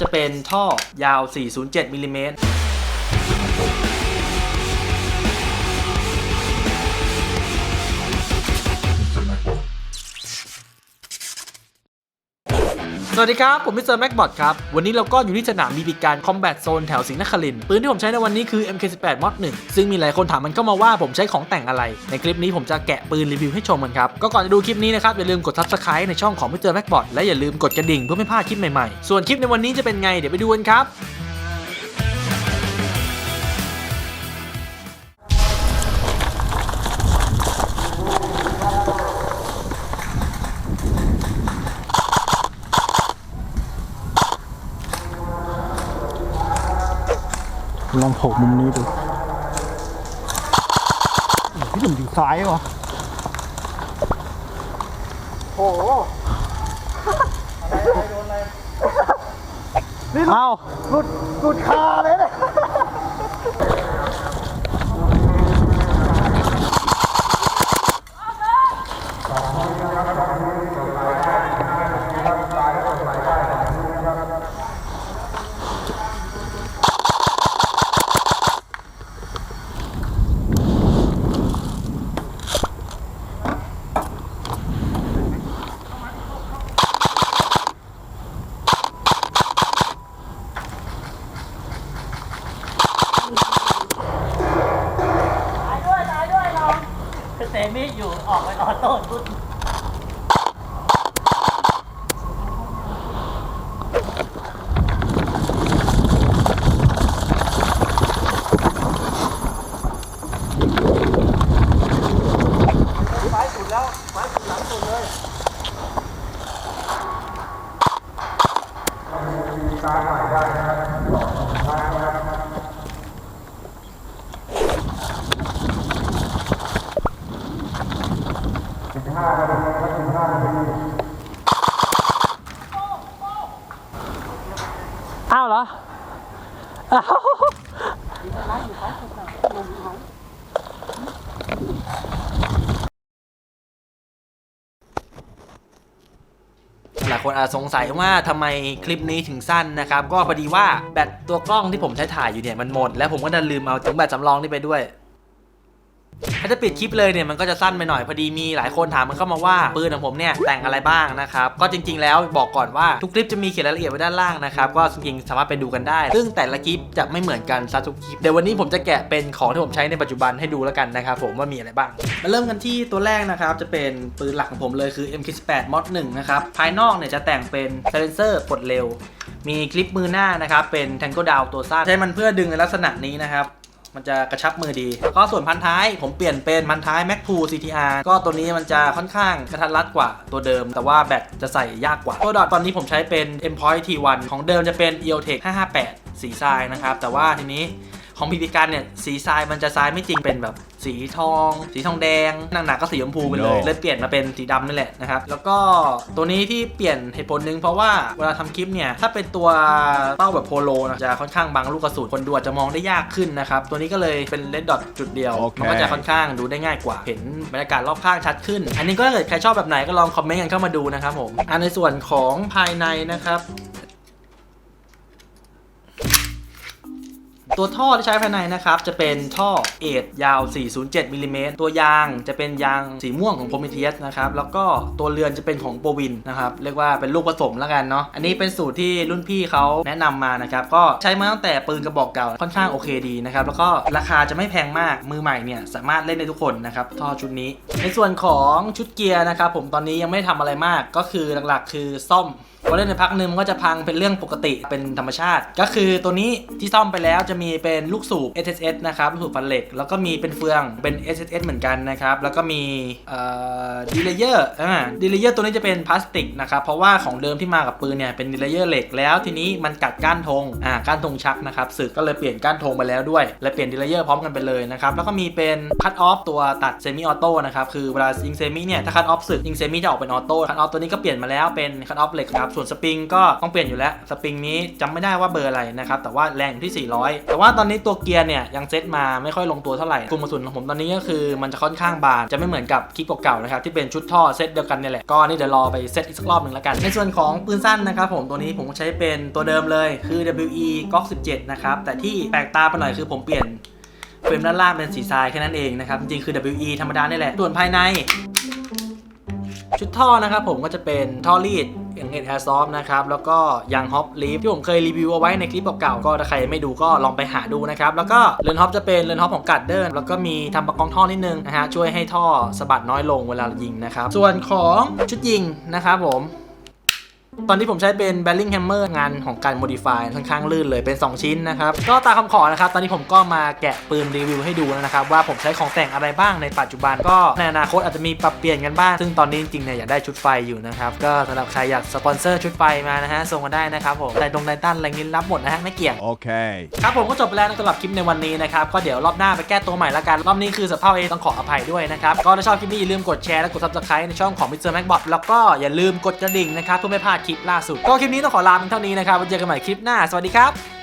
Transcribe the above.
จะเป็นท่อยาว 407มิลลิเมตร สวัสดีครับ ผมมิสเตอร์แม็กบอทครับ วันนี้เราก็อยู่ที่สนามมีบิการคอมแบทโซนแถวสิงห์นครินทร์ปืนที่ผมใช้ในวันนี้คือ MK18 Mod 1ซึ่งมีหลายคนถามมันเข้ามาว่าผมใช้ของแต่งอะไร ในคลิปนี้ผมจะแกะปืนรีวิวให้ชมกันครับ ก็ก่อนจะดูคลิปนี้นะครับ อย่าลืมกด Subscribe ในช่องของมิสเตอร์แม็กบอทและอย่าลืมกดกระดิ่งเพื่อไม่พลาดคลิปใหม่ๆ ส่วนคลิปในวันนี้จะเป็นไงเดี๋ยวไปดูกันครับ ลองโผล่มุมนี้ดูพี่หนุ่มอยู่ซ้ายวะโอ้โหนี่เอา หลุดหลุดคาเลยเนี่ย เซมิ ออกไปออโต้ปุ๊บอ้าวเหรอ หลายคนอาจสงสัยว่าทำไมคลิปนี้ถึงสั้นนะครับ ก็พอดีว่าแบตตัวกล้องที่ผมใช้ถ่ายอยู่เนี่ยมันหมด แล้วผมก็ดันลืมเอาถึงแบตสำรองนี่ไปด้วย ถ้าจะปิดคลิปเลยเนี่ยมันก็จะสั้นไปหน่อยพอดีมีหลายคนถามมันเข้ามาว่าปืนของผมเนี่ยแต่งอะไรบ้างนะครับก็จริง ๆ แล้วบอกก่อนว่าทุกคลิปจะมีเขียนรายละเอียดไว้ด้านล่างนะครับก็จริงๆสามารถไปดูกันได้ ซึ่งแต่ละคลิปจะไม่เหมือนกันซะทุกคลิปเดี๋ยววันนี้ผมจะแกะเป็นของที่ผมใช้ในปัจจุบันให้ดูแล้วกันนะครับผมว่ามีอะไรบ้างมาเริ่มกันที่ตัวแรกนะครับจะเป็นปืนหลักของผมเลยคือ MK18 Mod 1นะครับภายนอกเนี่ยจะแต่งเป็น silencer ปลดเร็วมีคลิปมือหน้านะครับเป็น Tango Down ตัวสั้นใช้มันเพื่อดึงในลักษณะนี้นะครับ มันจะกระชับมือดี แล้วก็ส่วนพันท้ายผมเปลี่ยนเป็นพันท้าย Mac 2 CTR ก็ตัวนี้มันจะค่อนข้างกระทัดรัดกว่าตัวเดิม แต่ว่าแบตจะใส่ยากกว่า ตัวดอทตอนนี้ผมใช้เป็น M Point T1 ของเดิมจะเป็น EOTech 558 สีทรายนะครับ แต่ว่าทีนี้ ของพีพีการเนี่ยสีทรายมันจะทรายไม่จริงเป็นแบบสีทอง สีทองแดงหนักๆก็สีชมพูไปเลย No เลยเปลี่ยนมาเป็นสีดำนี่แหละนะครับแล้วก็ตัวนี้ที่เปลี่ยนเหตุผลหนึ่งเพราะว่าเวลาทำคลิปเนี่ยถ้าเป็นตัวเป้าแบบโพโลนะจะค่อนข้างบังลูกกระสุนคนดูอาจจะมองได้ยากขึ้นนะครับตัวนี้ก็เลยเป็นเลดดอทจุดเดียวโอเคมันก็จะค่อนข้างดูได้ง่ายกว่าเห็นบรรยากาศรอบข้างชัดขึ้น อันนี้ก็ถ้าเกิดใครชอบแบบไหนก็ลองคอมเมนต์กันเข้ามาดูนะครับผมอันในส่วนของภายในนะครับ ตัวท่อที่ใช้ภายในนะครับ จะเป็นท่อเอทยาว 407มิลลิเมตรตัวยางจะเป็นยางสีม่วงของ Prometheus นะครับ แล้วก็ตัวเรือนจะเป็นของโปวินนะครับ เรียกว่าเป็นลูกผสมแล้วกันเนาะ อันนี้เป็นสูตรที่รุ่นพี่เขาแนะนำมานะครับ ก็ใช้มาตั้งแต่ปืนกระบอกเก่าค่อนข้างโอเคดีนะครับ แล้วก็ราคาจะไม่แพงมาก มือใหม่เนี่ยสามารถเล่นได้ทุกคนนะครับ ท่อชุดนี้ ในส่วนของชุดเกียร์นะครับผมตอนนี้ยังไม่ได้ทำอะไรมาก ก็คือหลักๆ คือซ่อม พอเล่นในพักหนึ่งมันก็จะพังเป็นเรื่องปกติเป็นธรรมชาติ ก็คือตัวนี้ที่ซ่อมไปแล้วจะมีเป็นลูกสูบ SSS นะครับลูกสูบฟันเหล็ก แล้วก็มีเป็นเฟืองเป็น SSS เหมือนกันนะครับ แล้วก็มีเอ่อดีเลเยอร์อ่าดีเลเยอร์ตัวนี้จะเป็นพลาสติกนะครับเพราะว่าของเดิมที่มากับปืนเนี่ยเป็นดีเลเยอร์เหล็กแล้วทีนี้มันกัดก้านธงอ่าก้านธงชักนะครับสึกก็เลยเปลี่ยนก้านธงไปแล้วด้วย และเปลี่ยนดีเลเยอร์พร้อมกันไปเลยนะครับแล้วก็มีเป็นคัตออฟตัวตัดเซมิออโต้นะครับคือเวลายิงเซมิเนี่ยถ้าคัตออฟสึกยิงเซมิจะออกเป็นออโต้คัตออฟตัวนี้ก็เปลี่ยนมาแล้วเป็นคัตออฟเหล็กครับส่วนสปริงก็ต้องเปลี่ยนอยู่แล้ว สปริงนี้จำไม่ได้ว่าเบอร์อะไรนะครับ แต่ว่าแรงอยู่ที่ 400 แต่ว่าตอนนี้ตัวเกียร์เนี่ยยังเซตมาไม่ค่อยลงตัวเท่าไหร่กลุ่มกระสุนของผมตอนนี้ก็คือมันจะค่อนข้างบานจะไม่เหมือนกับคลิปเก่าๆนะครับที่เป็นชุดท่อเซตเดียวกันนี่แหละก็นี่เดี๋ยวรอไปเซตอีกสักรอบหนึ่งแล้วกัน ในส่วนของปืนสั้นนะครับผมตัวนี้ผมใช้เป็นตัวเดิมเลยคือ WE g o 17นะครับแต่ที่แปลกตาไปหน่อยคือผมเปลี่ยนเฟรมด้านล่างเป็นสีทรายแค่นั้นเองนะครับจริงๆคือ WE ธรรมดานี่แหละส่วนภายใน ชุดท่อนะครับผมก็จะเป็นท่อรีด อย่างเอ็นแอร์ซอฟนะครับแล้วก็ยางฮอปลีฟที่ผมเคยรีวิวเอาไว้ในคลิปเก่าๆก็ถ้าใครไม่ดูก็ลองไปหาดูนะครับแล้วก็เรือนฮอปจะเป็นเรือนฮอปของกัดเดินแล้วก็มีทำประกองท่อนิดนึงนะฮะช่วยให้ท่อสะบัดน้อยลงเวลายิงนะครับส่วนของชุดยิงนะครับผม ตอนที่ผมใช้เป็น b a r r i n g Hammer งานของการ modify ค่อนข้างลื่นเลยเป็น 2 ชิ้นนะครับ ก็ตามคำขอนะครับ ตอนนี้ผมก็มาแกะปืนรีวิวให้ดูแล้วนะครับ ว่าผมใช้ของแต่งอะไรบ้างในปัจจุบันก็ในอนาคตอาจจะมีปรับเปลี่ยนกันบ้าง ซึ่งตอนนี้จริงๆเนี่ยอยากได้ชุดไฟอยู่นะครับ ก็สำหรับใครอยากสปอนเซอร์ชุดไฟมานะฮะส่งมาได้นะครับผมไดตรงไดตันอะไรงี้รับหมดนะฮะไม่เกี่ยง Okay. ครับผมก็จบไปแล้วนะสำหรับคลิปในวันนี้นะครับก็เดี๋ยวรอบหน้าไปแก้ตัวใหม่ละกันรอบนี้คือสภาพเอต้องขออภัยด้วยนะครับก็ถ้าชอบคลิปนี้อย่าลืมกดแชร์และกด subscribe ในช่องของ Mr. Macbot แล้วก็อย่าลืมกดกระดิ่งนะครับเพื่อไม่พลาดคลิปล่าสุดก็คลิปนี้ต้องขอลาเพียงเท่านี้นะครับไว้เจอกันใหม่คลิปหน้าสวัสดีครับ